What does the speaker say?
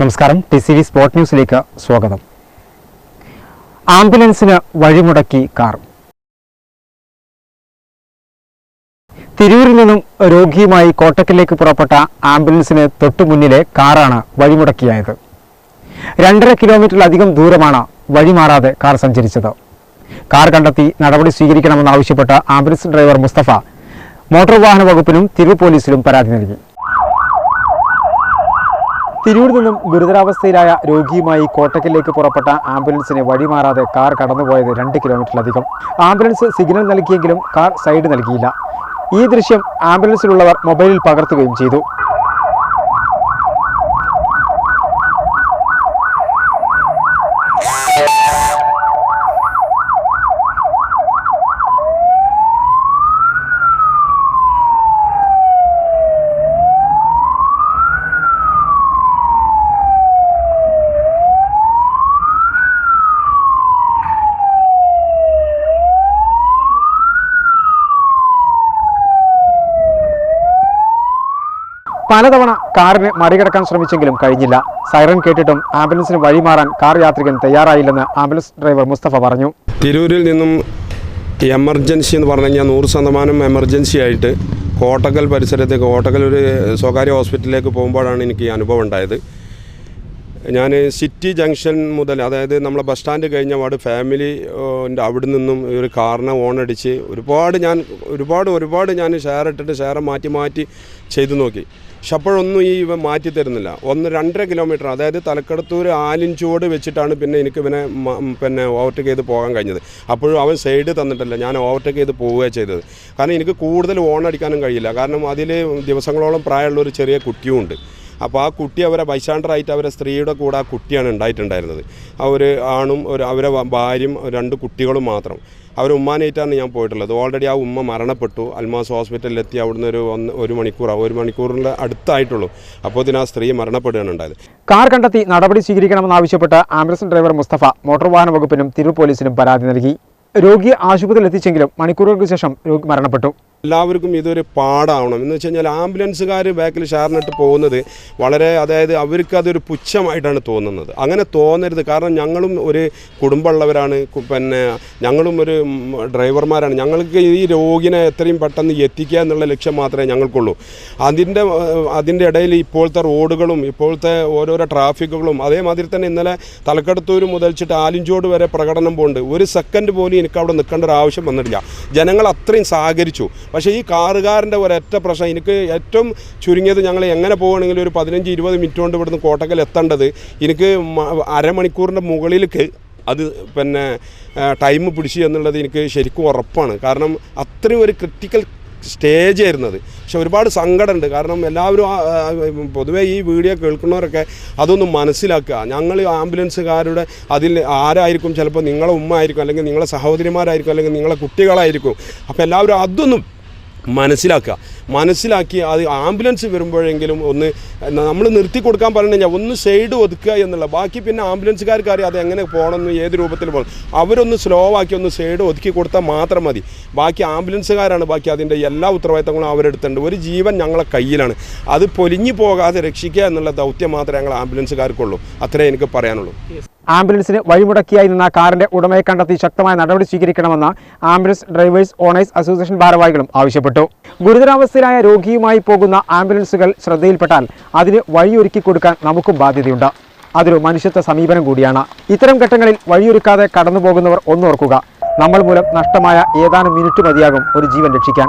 നമസ്കാരം. T C V sport ന്യൂസിലേക്ക് സ്വാഗതം. ആംബുലൻസിന് വഴിമുടക്കി കാർ. തിരൂരിൽ നിന്നും രോഗിയുമായി കോട്ടക്കലേക്ക് പുറപ്പെട്ട ആംബുലൻസിന് തൊട്ടു മുന്നിലെ കാറാണ് വഴിമുടക്കിയായത്. രണ്ടര കിലോമീറ്ററിലധികം ദൂരമാണ് വഴിമാറാതെ കാർ സഞ്ചരിച്ചത്. കാർ കണ്ടെത്തി നടപടി സ്വീകരിക്കണമെന്നാവശ്യപ്പെട്ട് ആംബുലൻസ് ഡ്രൈവർ മുസ്തഫ മോട്ടോർ വാഹന വകുപ്പിനും തിരൂർ പോലീസിലും പരാതി നൽകി. തിരൂരിൽ നിന്നും ഗുരുതരാവസ്ഥയിലായ രോഗിയുമായി കോട്ടക്കലിലേക്ക് പുറപ്പെട്ട ആംബുലൻസിനെ വഴിമാറാതെ കാർ കടന്നുപോയത് രണ്ട് കിലോമീറ്ററിലധികം. ആംബുലൻസ് സിഗ്നൽ നൽകിയെങ്കിലും കാർ സൈഡ് നൽകിയില്ല. ഈ ദൃശ്യം ആംബുലൻസിലുള്ളവർ മൊബൈലിൽ പകർത്തുകയും ചെയ്തു. പലതവണ കാറിന് മറികടക്കാൻ ശ്രമിച്ചെങ്കിലും കഴിഞ്ഞില്ല. സൈറൻ കേട്ടിട്ടും ആംബുലൻസിന് വഴിമാറാൻ കാർ യാത്രികൻ തയ്യാറായില്ലെന്ന് ആംബുലൻസ് ഡ്രൈവർ മുസ്തഫ പറഞ്ഞു. തിരൂരിൽ നിന്നും എമർജൻസി എന്ന് പറഞ്ഞു കഴിഞ്ഞാൽ നൂറ് ശതമാനം എമർജൻസി ആയിട്ട് കോട്ടക്കൽ പരിസരത്തേക്ക് കോട്ടക്കൽ ഒരു സ്വകാര്യ ഹോസ്പിറ്റലിലേക്ക് പോകുമ്പോഴാണ് എനിക്ക് ഈ അനുഭവം ഉണ്ടായത്. ഞാൻ സിറ്റി ജംഗ്ഷൻ മുതൽ അതായത് നമ്മളെ ബസ് സ്റ്റാൻഡ് കഴിഞ്ഞ പാട് ഫാമിലി അവിടെ നിന്നും ഒരു കാറിനെ ഓണടിച്ച് ഒരുപാട് ഞാൻ ഒരുപാട് ഒരുപാട് ഞാൻ ഷെയർ ഇട്ടിട്ട് ഷെയർ മാറ്റി മാറ്റി ചെയ്തു നോക്കി. പക്ഷെ അപ്പോഴൊന്നും ഈ ഇവ മാറ്റി തരുന്നില്ല. ഒന്ന് രണ്ടര കിലോമീറ്റർ അതായത് തലക്കടത്തൂർ ആലിഞ്ചുവോട് വെച്ചിട്ടാണ് പിന്നെ എനിക്ക് ഇവനെ പിന്നെ ഓവർടേക്ക് ചെയ്ത് പോകാൻ കഴിഞ്ഞത്. അപ്പോഴും അവൻ സൈഡ് തന്നിട്ടല്ല ഞാൻ ഓവർടേക്ക് ചെയ്ത് പോവുകയാണ് ചെയ്തത്. കാരണം എനിക്ക് കൂടുതൽ ഓൺ അടിക്കാനും കഴിയില്ല. കാരണം അതിൽ ദിവസങ്ങളോളം പ്രായമുള്ള ഒരു ചെറിയ കുട്ടിയുമുണ്ട് അപ്പോൾ ആ കുട്ടി അവരെ ബൈസ്റ്റാൻഡറായിട്ട് അവരെ സ്ത്രീയുടെ കൂടെ ആ കുട്ടിയാണ് ഉണ്ടായിട്ടുണ്ടായിരുന്നത്. ആ ഒരു ആണും ഒരു അവരെ ഭാര്യയും രണ്ട് കുട്ടികളും മാത്രം. അവർ ഉമ്മാനായിട്ടാണ് ഞാൻ പോയിട്ടുള്ളത്. ഓൾറെഡി ആ ഉമ്മ മരണപ്പെട്ടു. അൽമാസ് ഹോസ്പിറ്റലിൽ എത്തി അവിടുന്ന് ഒരു ഒരു മണിക്കൂർ ഒരു മണിക്കൂറിന്റെ അടുത്തായിട്ടുള്ളൂ. അപ്പോൾ ഇതിന് ആ സ്ത്രീ മരണപ്പെടുകയാണ് ഉണ്ടായത്. കാർ കണ്ടെത്തി നടപടി സ്വീകരിക്കണമെന്നാവശ്യപ്പെട്ട് ആംബുലൻസ് ഡ്രൈവർ മുസ്തഫ മോട്ടോർ വാഹന വകുപ്പിനും തിരൂർ പോലീസിനും പരാതി നൽകി. രോഗിയെ ആശുപത്രിയിൽ എത്തിച്ചെങ്കിലും മണിക്കൂറുകൾക്ക് ശേഷം രോഗി മരണപ്പെട്ടു. എല്ലാവർക്കും ഇതൊരു പാടാവണം. എന്ന് വെച്ച് കഴിഞ്ഞാൽ ആംബുലൻസുകാർ ബാക്കിൽ ഷാറിനിട്ട് പോകുന്നത് വളരെ അതായത് അവർക്ക് അതൊരു പുച്ഛമായിട്ടാണ് തോന്നുന്നത്. അങ്ങനെ തോന്നരുത്. കാരണം ഞങ്ങളും ഒരു കുടുംബമുള്ളവരാണ്. പിന്നെ ഞങ്ങളും ഒരു ഡ്രൈവർമാരാണ്. ഞങ്ങൾക്ക് ഈ രോഗിനെ എത്രയും പെട്ടെന്ന് എത്തിക്കുക എന്നുള്ള ലക്ഷ്യം മാത്രമേ ഞങ്ങൾക്കുള്ളൂ. അതിന്റെ അതിന്റെ ഇടയിൽ ഇപ്പോഴത്തെ റോഡുകളും ഇപ്പോഴത്തെ ഓരോരോ ട്രാഫിക്കുകളും അതേമാതിരി തന്നെ ഇന്നലെ തലക്കടത്തൂർ മുതൽച്ചിട്ട് ആലിഞ്ചോട് വരെ പ്രകടനം പോകുന്നുണ്ട് ഒരു സെക്കൻഡ് പോലും എനിക്ക് അവിടെ നിൽക്കേണ്ട ഒരു ആവശ്യം വന്നിട്ടില്ല. ജനങ്ങൾ അത്രയും സഹകരിച്ചു. പക്ഷേ ഈ കാറുകാരന്റെ ഒരൊറ്റ പ്രശ്നം എനിക്ക് ഏറ്റവും ചുരുങ്ങിയത് ഞങ്ങൾ എങ്ങനെ പോകുകയാണെങ്കിലും ഒരു പതിനഞ്ച് ഇരുപത് മിനിറ്റ് കൊണ്ട് ഇവിടുന്ന് കോട്ടക്കൽ എത്തേണ്ടത് എനിക്ക് അരമണിക്കൂറിന്റെ മുകളിലേക്ക് അത് പിന്നെ ടൈം പിടിച്ചു എന്നുള്ളത് എനിക്ക് ശരിക്കും ഉറപ്പാണ്. കാരണം അത്രയും ഒരു ക്രിട്ടിക്കൽ സ്റ്റേജ് ആയിരുന്നത്. പക്ഷെ ഒരുപാട് സങ്കടമുണ്ട്. കാരണം എല്ലാവരും പൊതുവേ ഈ വീഡിയോ കേൾക്കുന്നവരൊക്കെ അതൊന്ന് മനസ്സിലാക്കുക. ഞങ്ങൾ ആംബുലൻസുകാരുടെ അതിൽ ആരായിരിക്കും? ചിലപ്പോൾ നിങ്ങളെ ഉമ്മ ആയിരിക്കും അല്ലെങ്കിൽ നിങ്ങളെ സഹോദരിമാരായിരിക്കും അല്ലെങ്കിൽ നിങ്ങളെ കുട്ടികളായിരിക്കും. അപ്പോൾ എല്ലാവരും അതൊന്നും മനസ്സിലാക്കുക. മനസ്സിലാക്കി അത് ആംബുലൻസ് വരുമ്പോഴെങ്കിലും ഒന്ന് നമ്മൾ നിർത്തി കൊടുക്കാൻ പറഞ്ഞു കഴിഞ്ഞാൽ ഒന്ന് സൈഡ് ഒതുക്കുക എന്നുള്ള. ബാക്കി പിന്നെ ആംബുലൻസുകാർക്ക് അറിയാം അത് എങ്ങനെ പോകണമെന്ന് ഏത് രൂപത്തിൽ പോകണം. അവരൊന്ന് സ്ലോ ആക്കി ഒന്ന് സൈഡ് ഒതുക്കി കൊടുത്താൽ മാത്രം മതി. ബാക്കി ആംബുലൻസുകാരാണ്. ബാക്കി അതിന്റെ എല്ലാ ഉത്തരവാദിത്തങ്ങളും അവരെടുത്തുണ്ട് ഒരു ജീവൻ ഞങ്ങളെ കയ്യിലാണ്. അത് പൊലിഞ്ഞു പോകാതെ രക്ഷിക്കുക എന്നുള്ള ദൗത്യം മാത്രമേ ഞങ്ങൾ ആംബുലൻസുകാർക്കുള്ളൂ. അത്രേ എനിക്ക് പറയാനുള്ളൂ. ആംബുലൻസിന് വഴിമുടക്കിയായി നിന്ന കാറിന്റെ ഉടമയെ കണ്ടെത്തി ശക്തമായ നടപടി സ്വീകരിക്കണമെന്ന് ആംബുലൻസ് ഡ്രൈവേഴ്സ് ഓണേഴ്സ് അസോസിയേഷൻ ഭാരവാഹികളും ആവശ്യപ്പെട്ടു. ഗുരുതരാവസ്ഥയിലായ രോഗിയുമായി പോകുന്ന ആംബുലൻസുകൾ ശ്രദ്ധയിൽപ്പെട്ടാൽ അതിന് വഴിയൊരുക്കി കൊടുക്കാൻ നമുക്കും ബാധ്യതയുണ്ട്. അതൊരു മനുഷ്യത്വ സമീപനം കൂടിയാണ്. ഇത്തരം ഘട്ടങ്ങളിൽ വഴിയൊരുക്കാതെ കടന്നുപോകുന്നവർ ഒന്നോർക്കുക നമ്മൾ മൂലം നഷ്ടമായ ഏതാനും മിനിറ്റ് മതിയാകും ഒരു ജീവൻ രക്ഷിക്കാൻ.